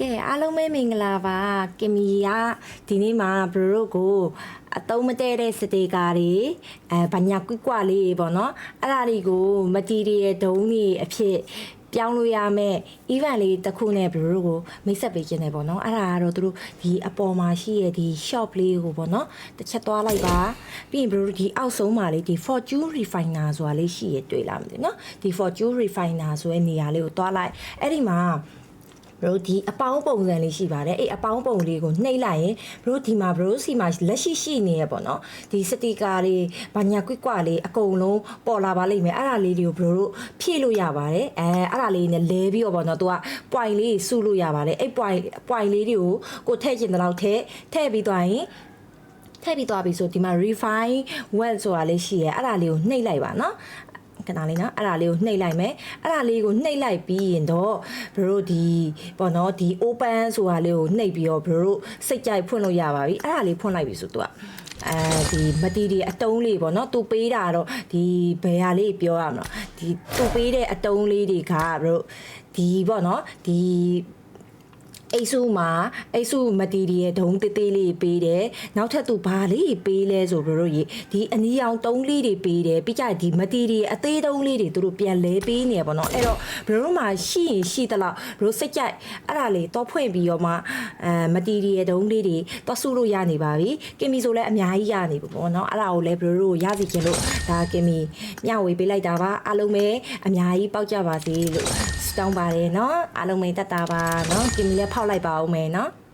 ကဲအားလုံးပဲမင်္ဂလာပါကင်မီကဒီနေ့မှာဘရိုတို့ကိုအတုံးမတဲတဲ့စတေကာတွေအဲဗညာကွိကွလေးပေါ့နော်အဲ့ဒါတွေကိုမတီရီရဲ့ဒုံးတွေအဖြစ်ပြောင်းလို့ရမယ် event လေးတစ်ခုနဲ့ဘရိုတို့ကိုမိတ်ဆက်ပေးခြင်းတယ်ပေါ့နော်အဲ့ဒါကတော့သူတို့ဒီအပေါ်မှာရှိရဲ့ဒီ shop လေးကိုပေါ့နော်တစ်ချက်သွားလိုက်ပါပြီးရင်ဘရိုတို့ဒီအောက်ဆုံးမှာလေးဒီ fortune refiner ဆိုတာလေးရှိရတွေ့လားမသိဘူးနော်ဒီ fortune refiner ဆိုတဲ့နေရာလေးကိုသွားလိုက်အဲ့ဒီမှာ ဘရိုဒီအပေါင်းပုံစံလေးရှိပါတယ်အဲ့အပေါင်းပုံလေးကိုနှိပ်လိုက်ရင်ဘရိုဒီမှာဘရိုစီမှာလက်ရှိရှိနေရပေါ့နော်ဒီစတီကာလေးဘာညာကွိကွလေးအကုန်လုံးပေါ်လာပါလိမ့်မယ်အဲ့ဒါလေးတွေကိုဘရိုတို့ဖြည့်လို့ရပါတယ်အဲအဲ့ဒါလေးနဲ့လဲပြီးတော့ပေါ့နော်သူက point လေးစုလို့ရပါတယ်အဲ့ point point လေးတွေကိုကိုထည့်ကျင်တဲ့လောက်ထည့်ထည့်ပြီးသွားရင်ထည့်ပြီးသွားပြီဆိုဒီမှာ refine well ဆိုတာလေးရှိရဲအဲ့ဒါလေးကိုနှိပ်လိုက်ပါနော် ခဏလေးနော်အဲ့ဒါလေးကိုနှိပ်လိုက်မယ်အဲ့ဒါလေးကိုနှိပ်လိုက်ပြီးရင်တော့ဘရိုတို့ဒီပေါ့နော်ဒီ open ဆိုတာလေးကိုနှိပ်ပြီးတော့ဘရိုတို့စိတ်ကြိုက်ဖွင့်လို့ရပါပြီအဲ့ဒါလေးဖွင့်လိုက်ပြီဆိုတော့အဲဒီမတီဒီအတုံးလေးပေါ့နော်သူပေးတာတော့ဒီဘယ်ဟာလေးပြောရမလို့ဒီသူပေးတဲ့အတုံးလေးတွေကဘရိုဒီပေါ့နော်ဒီ အိတ်စုမှာအိတ်စုမတီရီရဲ့ဒုံတေးသေးလေးပေးတယ်နောက်ထပ်သူဘာလေးပေးလဲဆိုတော့တို့ရေဒီအနီရောင်တုံးလေးတွေပေးတယ်ပြီးကြဒီမတီရီရဲ့အသေးတုံးလေးတွေသူတို့ပြန်လဲပေးနေရပေါ့နော်အဲ့တော့ဘရိုမှာရှိရင်ရှိသလောက်ဘရိုစိတ်ကြိုက်အဲ့ဒါလေးတော့ဖွင့်ပြီးတော့မှအဲမတီရီရဲ့ဒုံးလေးတွေတော့ဆုလို့ရနေပါပြီကင်မီဆိုလည်းအများကြီးရနေပြီပေါ့နော်အဲ့ဒါကိုလည်းဘရိုတို့ရစီခြင်းလို့ဒါကင်မီမျှဝေပေးလိုက်တာပါအားလုံးပဲအများကြီးပေါက်ကြပါစေလို့တောင်းပါတယ်နော်အားလုံးပဲတက်တာပါနော်ကင်မီလည်းလိုက်ပါဦးမယ်နော်။